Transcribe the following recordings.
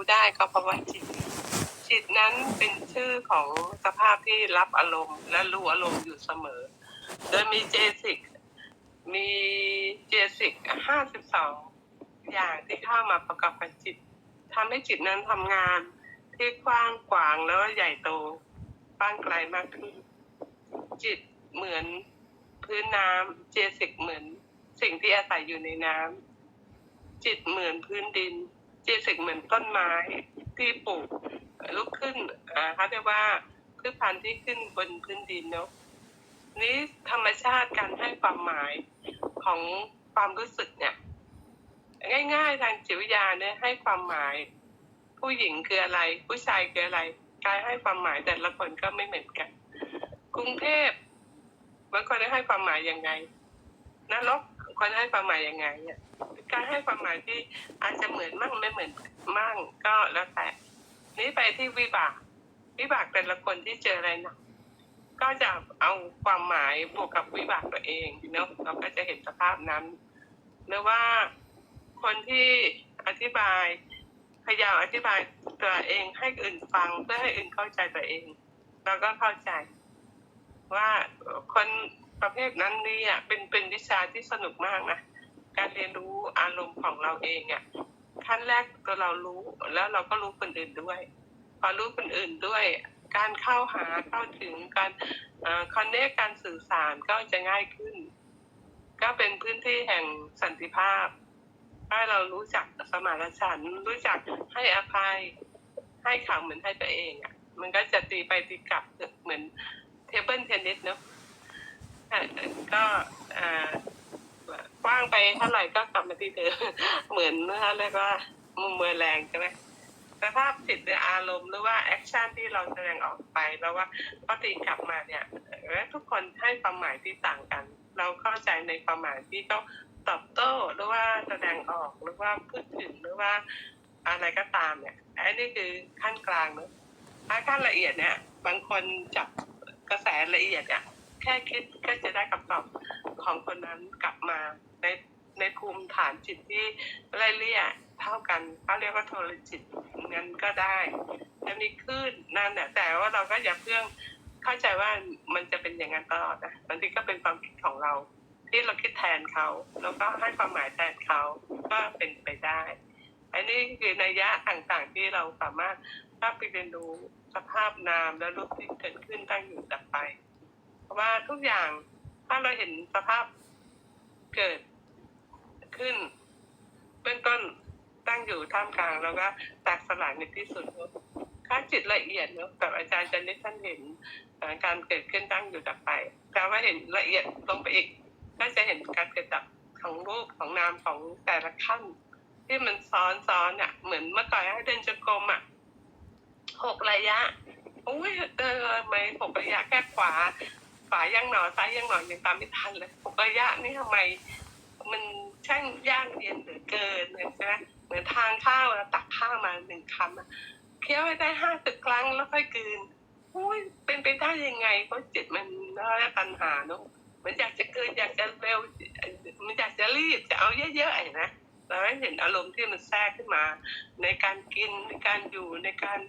รู้ได้ก็เพราะว่าจิต จิตนั้นเป็นชื่อของสภาพที่รับอารมณ์และรู้อารมณ์อยู่เสมอ โดยมีเจสิก มีเจสิกห้าสิบสองอย่างที่เข้ามาประกอบกับจิตทำให้จิตนั้นทำงานที่กว้างขวางแล้วใหญ่โตกว้างไกลมากขึ้น จิตเหมือนพื้นน้ำเจสิกเหมือน สิ่งที่อาศัยอยู่ในน้ำจิตเหมือนพื้นดิน เจสิกเหมือนต้นไม้ที่ปลูกลุกขึ้นอ่าเขาเรียกว่าพืชพันธุ์ที่ขึ้นบนพื้นดินเนาะนี้ธรรมชาติการให้ความหมายของความรู้สึกเนี่ย ง่ายๆทางจิตวิทยาเนี่ยให้ความหมาย ผู้หญิงคืออะไร ผู้ชายคืออะไรการให้ความหมายแต่ละคนก็ไม่เหมือนกัน กรุงเทพบางคนให้ความหมายยังไงนรกคนให้ความหมายยังไงเนี่ย การให้ความหมายที่อาจจะเหมือนมั่งไม่เหมือนมั่งก็แล้วแต่นี่ไปที่วิบาก วิบากแต่ละคนที่เจออะไรหนะก็จะเอาความหมายบวกกับวิบากตัวเองเนาะเราก็จะเห็นสภาพนั้นหรือว่าคนที่อธิบายพยายามอธิบายตัวเองให้อื่นฟังเพื่อให้อื่นเข้าใจตัวเอง เราก็เข้าใจ ว่าคนประเภทนั้นนี่อะเป็นเป็นวิชาที่สนุกมากนะ การเรียนรู้อารมณ์ของเราเองอะขั้นแรกตัวเรารู้แล้วเราก็รู้คนอื่นด้วย พอรู้คนอื่นด้วย การเข้าหาเข้าถึงการคอนเนคการสื่อสารก็จะง่ายขึ้น ก็เป็นพื้นที่แห่งสันติภาพถ้เรารู้จักสมานฉันรู้จักให้อภัยให้ข่าวเหมือนให้ตัวเองอะ มันก็จะตีไปตีกลับเหมือนเทเบิลเทนนิสเนาะก็อ่า ว้างไปเท่าไหร่ก็กลับมาที่เดิมเหมือนนะคะเรียกว่ามุมเมอแรงใช่ไหมสภาพจิตหรืออารมณ์หรือว่าแอคชั่นที่เราแสดงออกไปแล้วว่าพอตีกลับมาเนี่ยทุกคนให้ความหมายที่ต่างกัน เราเข้าใจในความหมายที่เขาตอบโต้หรือว่าแสดงออกหรือว่าพูดถึงหรือว่าอะไรก็ตามเนี่ยอันนี้คือขั้นกลางเนอะถ้าขั้นละเอียดเนี่ย บางคนจับกระแสละเอียดเนี่ยแค่คิดก็จะได้คำตอบ ของคนนั้นกลับมาในในภูมิฐานจิตที่ไล่เลี่ยเท่ากันเขาเรียกว่าโทรจิตงั้นก็ได้จะมีคลื่นนั่นแหละแต่ว่าเราก็อย่าเพิ่งเข้าใจว่ามันจะเป็นอย่างนั้นตลอดนะบางทีก็เป็นความคิดของเรา ที่เราคิดแทนเขาแล้วก็ให้ความหมายแทนเขาก็เป็นไปได้ อันนี้คือนัยยะต่างๆที่เราสามารถถ้าไปเรียนรู้สภาพนามและรูปที่เกิดขึ้นตั้งอยู่ดับไป เพราะว่าทุกอย่าง ถ้าเราเห็นสภาพเกิดขึ้น เบื้องต้นตั้งอยู่ท่ามกลางแล้วก็แตกสลายในที่สุดถ้าจิตละเอียดเนอะแบบอาจารย์จันนิท่านเห็นเอ่อการเกิดขึ้นตั้งอยู่ดับไปแต่ว่าเห็นละเอียดลงไปอีกก็จะเห็นการเกิดดับของรูปของนามของแต่ละขั้น ที่มันซ้อนซ้อนเนี่ยเหมือนเมื่อก่อนให้เดินจงกรมอะหกระยะอุ้ยเดินไม่หกระยะแค่ขวา ขวายังหนอซ้ายยังหนอยังตามไม่ทันเลยหกระยะนี่ทำไม มันช่างยากเย็นเหลือเกินเลยใช่ไหมเหมือนทางข้าวเราตักข้าวมาหนึ่งคำเคี้ยวให้ได้ห้าสิบครั้งแล้วค่อยกืนอุ้ยเป็นไปได้ยังไงเพราะจิตมันน่าจะตัณหาเนอะมันอยากจะเกินอยากจะเร็วมันอยากจะรีบจะเอาเยอะๆไอ้นะ เราให้เห็นอารมณ์ที่มันแทรกขึ้นมา ในการกินในการอยู่ในการ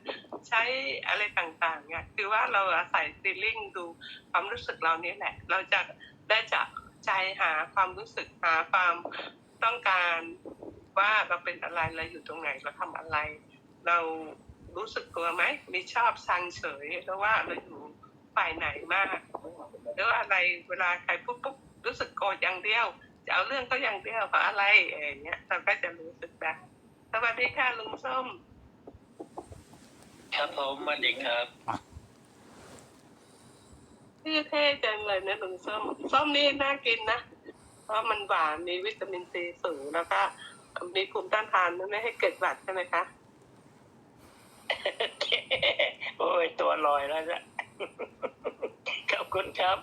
ใช้อะไรต่างๆเนี่ยคือว่าเราอาศัยฟีลลิ่งดูความรู้สึกเรานี่แหละ เราจะได้จากใจหาความรู้สึกหาความต้องการว่าเราเป็นอะไรเราอยู่ตรงไหนเราทำอะไร เรารู้สึกตัวไหมมีชอบชังเฉยหรือว่าเราอยู่ฝ่ายไหนมากหรือว่าอะไรเวลาใครปุ๊บปุ๊บรู้สึกโกรธอย่างเดียว จะเอาเรื่องก็อย่างเดียวเพราะอะไรอย่างเงี้ยเราก็จะรู้สึกได้สวัสดีค่ะลุงส้ม ครับผมสวัสดีครับชื่อเท่จังเลยนะลุงส้มส้มนี่น่ากินนะเพราะมันหวานมีวิตามินซีสูงแล้วก็มีภูมิต้านทานไม่ให้เกิดหวัดใช่ไหมคะโอ้ยตัวลอยแล้วจ้ะขอบคุณครับ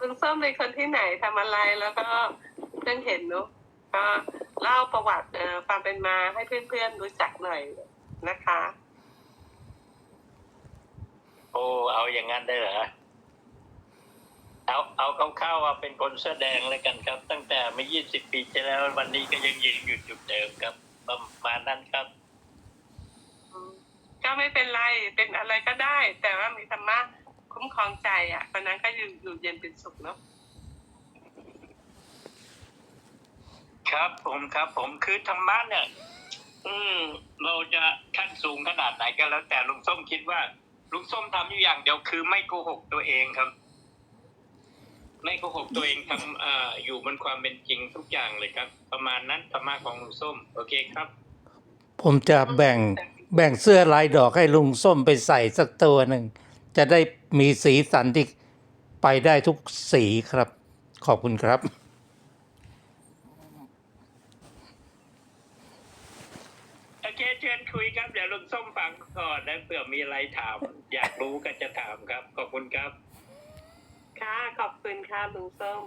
ลุงส้มเป็นคนที่ไหนทำอะไรแล้วก็เพิ่งเห็นเนอะก็เล่าประวัติเอ่อความเป็นมาให้เพื่อนๆรู้จักหน่อยนะคะ โอ้เอาอย่างนั้นได้เหรอเอาเอาคร่าวๆว่าเป็นคนเสื้อแดงแล้วกันครับ ตั้งแต่เมื่อ20ปีที่แล้ววันนี้ก็ยังยืนอยู่จุดเดิมครับ ประมาณนั้นครับอืมก็ไม่เป็นไรเป็นอะไรก็ได้ แต่ว่ามีธรรมะ คุ้มครองใจอะตอนนั้นก็อยู่อยู่เย็นเป็นสุขเนาะครับผมครับผมคือธรรมะเนี่ย อืม เราจะขั้นสูงขนาดไหนก็แล้ว แต่ลุงส้มคิดว่า ลุงส้มทำอยู่อย่างเดียวคือไม่โกหกตัวเองครับ ไม่โกหกตัวเองทำอ่าอยู่บนความเป็นจริงทุกอย่างเลยครับ ประมาณนั้นธรรมะของลุงส้ม โอเคครับ ผมจะแบ่งแบ่งเสื้อลายดอกให้ลุงส้มไปใส่สักตัวหนึ่ง จะได้มีสีสันที่ไปได้ทุกสีครับ ขอบคุณครับ โอเคเชิญคุยครับ เดี๋ยวลุงส้มฟังก่อนนะเผื่อมีอะไรถาม อยากรู้ก็จะถามครับ ขอบคุณครับ ค่ะ ขอบคุณค่ะลุงส้ม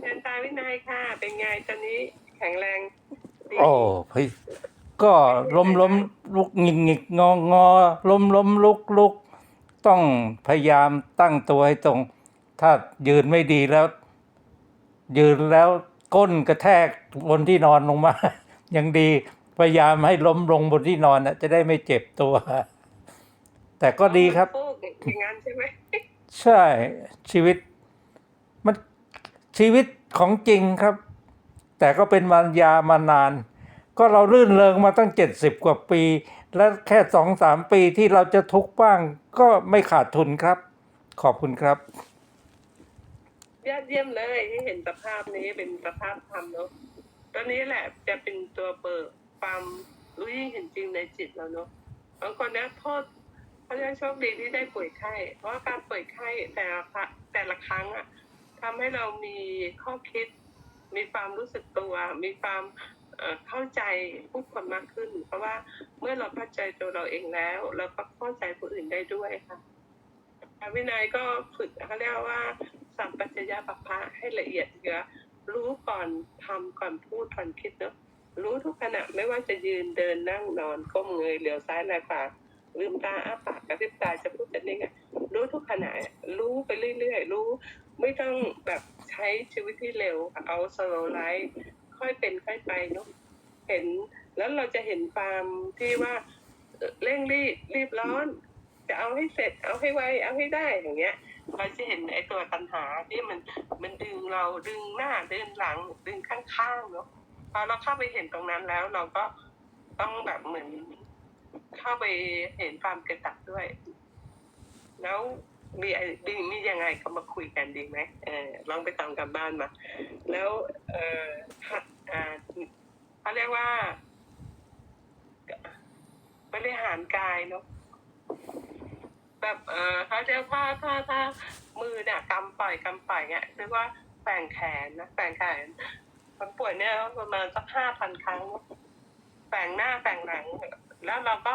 เชิญตาวินัยค่ะ เป็นไงตอนนี้แข็งแรงดีโอ้พี่ ก็ล้มล้มลุกงิกงิกงองงอล้มล้มลุกลุกต้องพยายามตั้งตัวให้ตรง ถ้ายืนไม่ดีแล้ว ยืนแล้วก้นกระแทกบนที่นอนลงมา ยังดีพยายามให้ล้มลงบนที่นอนนะจะได้ไม่เจ็บตัว แต่ก็ดีครับพูดอย่างนั้นใช่ไหมใช่ชีวิตมันชีวิตของจริงครับ แต่ก็เป็นมารยามานาน ก็เรารื่นเริงมาตั้งเจ็ดสิบกว่าปี และแค่สองสามปีที่เราจะทุกข์บ้างก็ไม่ขาดทุนครับ ขอบคุณครับ ยอดเยี่ยมเลยที่เห็นสภาพนี้เป็นสภาพธรรมเนาะตัวนี้แหละจะเป็นตัวเปิดความรู้ยิ่งเห็นจริงในจิตเราเนาะบางคนนะโทษเขาเรียกโชคดีที่ได้ป่วยไข้ เพราะว่าการป่วยไข้แต่ละแต่ละครั้งอะทำให้เรามีข้อคิด มีความรู้สึกตัว มีความ เข้าใจผู้คนมากขึ้น เพราะว่าเมื่อเราเข้าใจตัวเราเองแล้วเราก็เข้าใจผู้อื่นได้ด้วยค่ะพระวินัยก็ฝึกเขาเรียกว่าสัมปัญญะปัปพะให้ละเอียดเยอะรู้ก่อนทำก่อนพูดก่อนคิดเนอะรู้ทุกขณะไม่ว่าจะยืนเดินนั่งนอนก้มเงยเหลียวซ้ายแลขวาลืมตาอ้าปากกระพริบตาจะพูดจะนิ่งอะรู้ทุกขณะรู้ไปเรื่อยๆรู้ ไม่ต้องแบบใช้ชีวิตที่เร็วเอาสโลไลฟ์ ค่อยเป็นค่อยไปเนอะเห็นแล้วเราจะเห็นความที่ว่าเร่งรีบรีบร้อน จะเอาให้เสร็จเอาให้ไวเอาให้ได้อย่างเงี้ย เราจะเห็นไอ้ตัวตัณหาที่มันมันดึงเราดึงหน้าดึงหลังดึงข้างๆเนาะพอเราเข้าไปเห็นตรงนั้นแล้วเราก็ต้องแบบเหมือนเข้าไปเห็นความเกระตักด้วย แล้ว มีไอ้ดีมียังไงก็มาคุยกันดีไหมเออลองไปทำกันบ้านมา แล้วเอออ่าเขาเรียกว่าบริหารกายเนาะแบบเออเขาเรียกว่าถ้าถ้ามือเนี่ยกำปล่อยกำปล่อยเนี่ยเรียกว่าแฝงแขนนะแฝงแขนคนป่วยเนี่ยประมาณสักห้าพันครั้งแฝงหน้าแฝงหลัง แล้วเราก็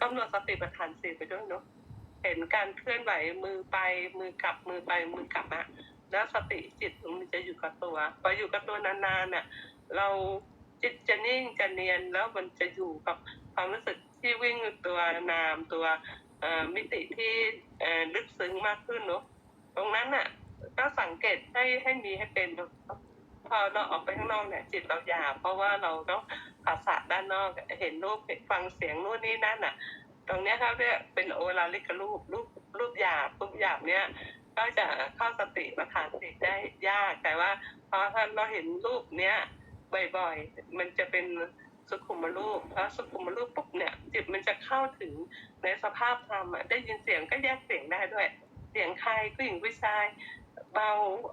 กำหนดสติปัฏฐานสี่ไปด้วยเนาะ เห็นการเคลื่อนไหวมือไปมือกลับมือไปมือกลับอะแล้วสติจิตมันจะอยู่กับตัวพออยู่กับตัวนานๆเนี่ยเราจิตจะนิ่งจะเนียนแล้วมันจะอยู่กับความรู้สึกที่วิ่งตัวนามตัวมิติที่ลึกซึ้งมากขึ้นเนอะตรงนั้นน่ะก็สังเกตให้ให้มีให้เป็นพอเราออกไปข้างนอกเนี่ยจิตเราหยาบเพราะว่าเราต้องภาษาด้านนอกเห็นรูปฟังเสียงนู่นนี่นั่นน่ะ ตรงเนี้ยเขาเรียกเป็นโอลาลิกรูปรูปรูปหยาบรูปหยาบเนี้ยก็จะเข้าสติประธานสติได้ยากแต่ว่าพอถ้าเราเห็นรูปเนี้ยบ่อยๆ มันจะเป็นสุขุมรูปพอสุขุมรูปปุ๊บเนี่ยจิตมันจะเข้าถึงในสภาพธรรมได้ยินเสียงก็แยกเสียงได้ด้วย เสียงใครผู้หญิงผู้ชายเบา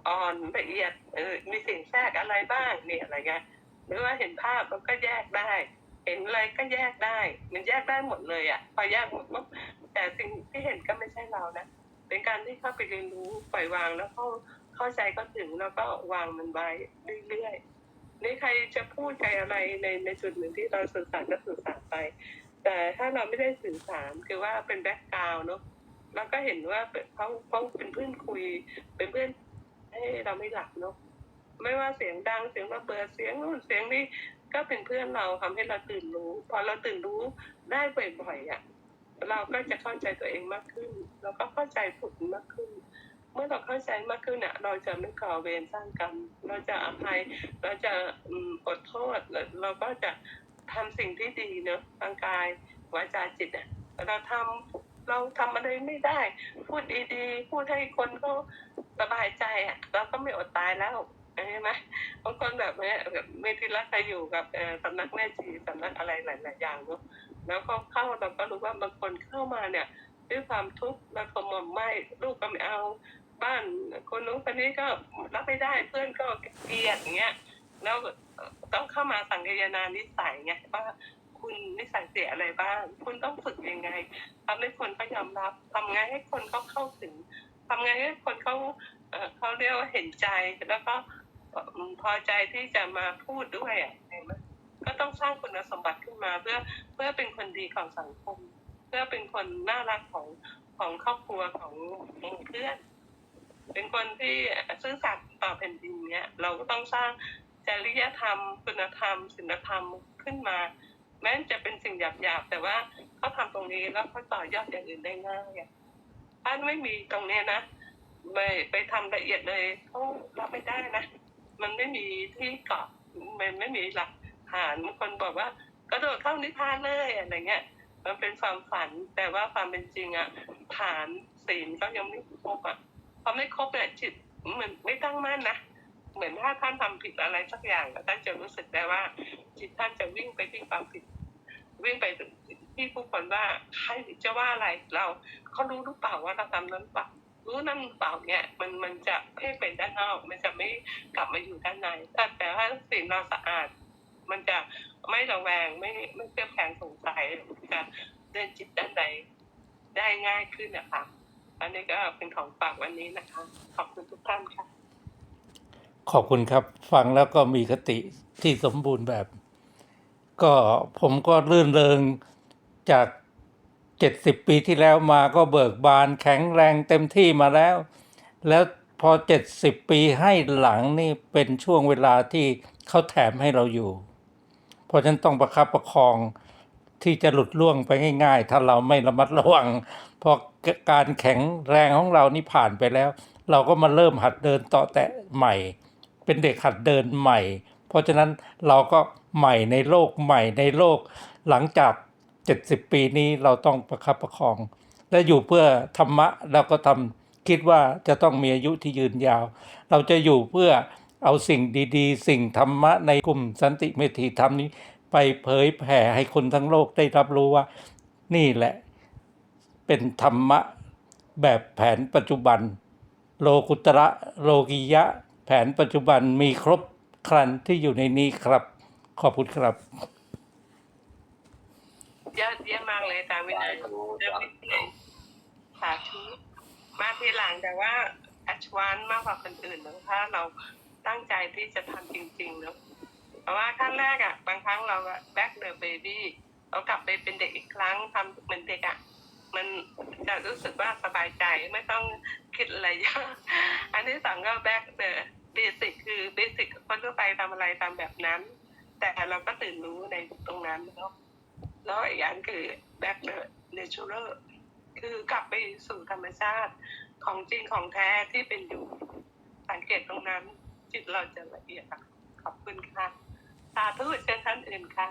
อ่อนละเอียดเออมีเสียงแทรกอะไรบ้างเนี่ยอะไรเงี้ยหรือว่าเห็นภาพมันก็แยกได้ เห็นอะไรก็แยกได้ มันแยกได้หมดเลยอะพอแยกหมดปุ๊บแต่สิ่งที่เห็นก็ไม่ใช่เรานะเป็นการที่เข้าไปเรียนรู้ปล่อยวางแล้วเข้าเข้าใจก็ถึงแล้วก็วางมันไว้เรื่อยๆนี่ใครจะพูดใครอะไรในในจุดหนึ่งที่เราสื่อสารก็สื่อสารไป แต่ถ้าเราไม่ได้สื่อสารคือว่าเป็นแบ็กกราวน์เนาะเราก็เห็นว่าเขาเขาเป็นเพื่อนคุย เป็นเพื่อนให้เราไม่หลับเนาะไม่ว่าเสียงดังเสียงระเบิดเสียงนู่นเสียงนี้ ก็เป็นเพื่อนเราทำให้เราตื่นรู้ พอเราตื่นรู้ได้บ่อยๆอะเราก็จะเข้าใจตัวเองมากขึ้นเราก็เข้าใจผลมากขึ้น เมื่อเราเข้าใจมากขึ้นเนี่ยเราจะไม่ก่อเวรสร้างกรรม เราจะอภัย เราจะอดโทษ เราก็จะทำสิ่งที่ดีเนอะร่างกายวาจาจิตเนี่ยเราทำเราทำอะไรไม่ได้ พูดดีๆ พูดให้คนเขาสบายใจอะ เราก็ไม่อดตายแล้ว ใช่ไหมบางคนแบบเนี้ยแบบเมธิรักจะอยู่กับเอ่อสำนักแม่ชีสำนักอะไรหลาย ๆ อย่างเนอะแล้วก็เข้าเราก็รู้ว่าบางคนเข้ามาเนี่ยด้วยความทุกข์แล้วก็มอมไม่ลูกก็ไม่เอาบ้านคนนู้นคนนี้ก็รับไม่ได้เพื่อนก็เกลียดอย่างเงี้ยแล้วต้องเข้ามาสังเกตนานิสัยไงว่าคุณนิสัยเสียอะไรบ้าง คุณต้องฝึกยังไงทำให้คนเขายอมรับทำไงให้คนเขาเข้าถึงทำไงให้คนเขาเอ่อเขาเรียกว่าเห็นใจแล้วก็ พอใจที่จะมาพูดด้วยอะเห็นไหมก็ต้องสร้างคุณสมบัติขึ้นมาเพื่อเพื่อเป็นคนดีของสังคม เพื่อเป็นคนน่ารักของของครอบครัวของเพื่อน เป็นคนที่ซื่อสัตย์ต่อแผ่นดินเนี่ยเราก็ต้องสร้างจริยธรรม คุณธรรมศีลธรรมขึ้นมา แม้จะเป็นสิ่งหยาบๆแต่ว่าเขาทำตรงนี้แล้วเขาต่อยอดอย่างอื่นได้ง่ายอะถ้าไม่มีตรงเนี้ยนะไปไปทำละเอียดเลยเขารับไม่ได้นะ มันไม่มีที่เกาะมันไม่มีหลักฐานบางคนบอกว่ากระโดดเข้านิพพานเลยอะไรเงี้ย มันเป็นความฝันแต่ว่าความเป็นจริงอะฐานศีลก็ยังไม่ครบอะพอไม่ครบเนี่ยจิตเหมือนไม่ตั้งมั่นนะเหมือนถ้าท่านทำผิดอะไรสักอย่างท่านจะรู้สึกได้ว่า จิตท่านจะวิ่งไปที่ความผิด วิ่งไปที่ผู้คนว่าใครจะว่าอะไรเราเขารู้หรือเปล่าว่าเราทำนั้นเปล่า รู้นั่นหรือเปล่าเนี่ยมันมันจะเพ่ไปด้านนอก มันจะไม่กลับมาอยู่ด้านในแต่แต่ถ้าสิ่งเราสะอาด มันจะไม่ระแวงไม่ไม่เครือบแคลงสงสัยจะเดินจิตด้านใดได้ง่ายขึ้นนะคะอันนี้ก็เป็นของฝากวันนี้นะคะ ขอบคุณทุกท่านค่ะ ขอบคุณครับ ฟังแล้วก็มีคติที่สมบูรณ์แบบ ก็ผมก็รื่นเริงจาก เจ็ดสิบปีที่แล้วมาก็เบิกบานแข็งแรงเต็มที่มาแล้ว แล้วพอเจ็ดสิบปีให้หลังนี่เป็นช่วงเวลาที่เขาแถมให้เราอยู่ เพราะฉะนั้นต้องประคับประคองที่จะหลุดล่วงไปง่าย ๆ ถ้าเราไม่ระมัดระวังพราะการแข็งแรงของเรานี่ผ่านไปแล้ว เราก็มาเริ่มหัดเดินต่อแตะใหม่ เป็นเด็กหัดเดินใหม่ เพราะฉะนั้นเราก็ใหม่ในโลกใหม่ในโลกหลังจาก 70 ปีนี้เราต้องประคับประคอง และอยู่เพื่อธรรมะเราก็ทำคิดว่าจะต้องมีอายุที่ยืนยาว เราจะอยู่เพื่อเอาสิ่งดีๆ สิ่งธรรมะในกลุ่มสันติเมธีธรรมนี้ ไปเผยแผ่ให้คนทั้งโลกได้รับรู้ว่า นี่แหละเป็นธรรมะแบบแผนปัจจุบัน โลกุตระโลกิยะ แผนปัจจุบันมีครบครันที่อยู่ในนี้ครับ ขอบคุณครับ ยอดเยี่ยมมากเลยอาจารย์วินัยเริ่มนิดหนึ่งสาธุมาทีหลังแต่ว่าอัชวานมากกว่าคนอื่นนะถ้าเราตั้งใจที่จะทำจริงๆเนอะเพราะว่าขั้นแรกอะ บางครั้งเราแบ็กเดอะเบบี้เรากลับไปเป็นเด็กอีกครั้งทำเหมือนเด็กอะ มันจะรู้สึกว่าสบายใจไม่ต้องคิดอะไรเยอะอันที่สองก็แบ็กเดอะเบสิกคือเบสิกคนทั่วไปทำอะไรตามแบบนั้น แต่เราก็ตื่นรู้ในตรงนั้นเนาะ แล้วอีกอย่างคือ back the natural คือกลับไปสู่ธรรมชาติของจริงของแท้ที่เป็นอยู่ สังเกตตรงนั้น จิตเราจะละเอียดขอบคุณค่ะ สาธุเช่นท่านอื่นค่ะ